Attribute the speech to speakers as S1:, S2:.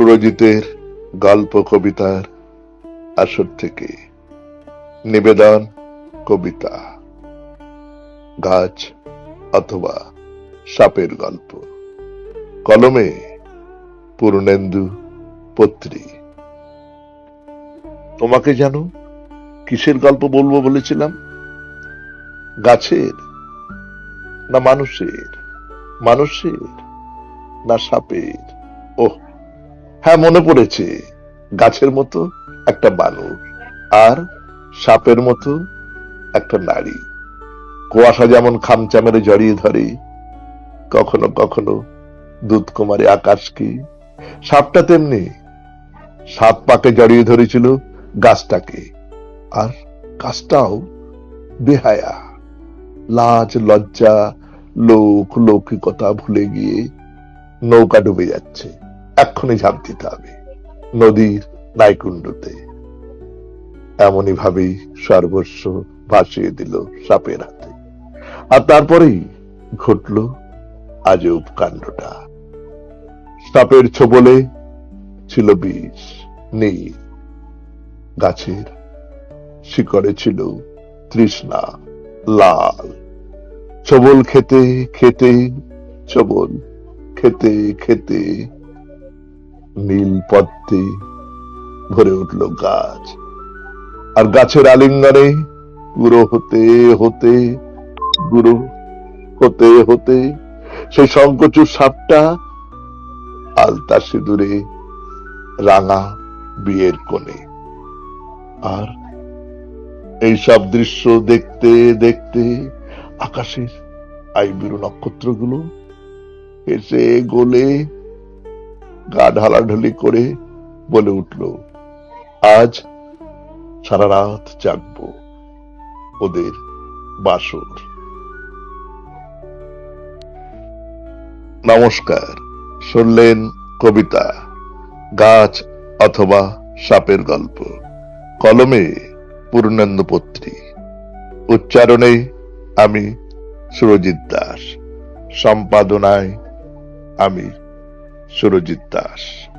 S1: সুরজিতের গল্প কবিতার আসর থেকে। নিবেদন কবিতা, গাছ অথবা সাপের গল্প। কলমে পূর্ণেন্দু পত্রী। তোমাকে জানো কিসের গল্প বলব বলেছিলাম? গাছের না মানুষের? মানুষের না সাপের? ওহ হ্যাঁ মনে পড়েছে। গাছের মতো একটা মানুষ আর সাপের মতো একটা নারী। কুয়াশা যেমন খামচা মেরে জড়িয়ে ধরে, কখনো কখনো দুধ কুমারী আকাশকে। সাপটা তেমনি, সাত পাকে জড়িয়ে ধরেছিল গাছটাকে। আর গাছটাও বেহায়া, লাজ, লজ্জা, লোক, লৌকিকতা ভুলে গিয়ে নৌকা ডুবে যাচ্ছে। এক্ষুনি ঝাঁপ দিতে হবে। নদীর নাইকুণ্ডতে। এমনই ভাবেই সর্বস্ব ভাসিয়ে দিল সাপের হাতে। আর তারপরেই ঘটল আজব কাণ্ডটা। সাপের ছোবলে ছিল বিষ, নীল। গাছের শিকড়ে ছিল তৃষ্ণা, লাল। ছবল খেতে খেতে, ছবল খেতে খেতে নীল পদ্মে ভরে উঠল গাছ। আর গাছের আলিঙ্গনে গুঁড়ো হতে হতে গুঁড়ো হতে হতে সেই শঙ্কচুর সাপটা আলতা সিঁদুরে, রাঙা বিয়ের কোণে। আর এই সব দৃশ্য দেখতে দেখতে আকাশের আইবিরু নক্ষত্রগুলো এসে গোলে গা ঢালাঢালি করে বলে উঠল, আজ সারা রাত জাগবো ওদের বাসর। নমস্কার, শুনলেন কবিতা, গাছ অথবা সাপের গল্প, কলমে পূর্ণেন্দু পত্রী উচ্চারণে আমি সুরজিৎ দাস, সম্পাদনায় আমি সুরজিৎ দাস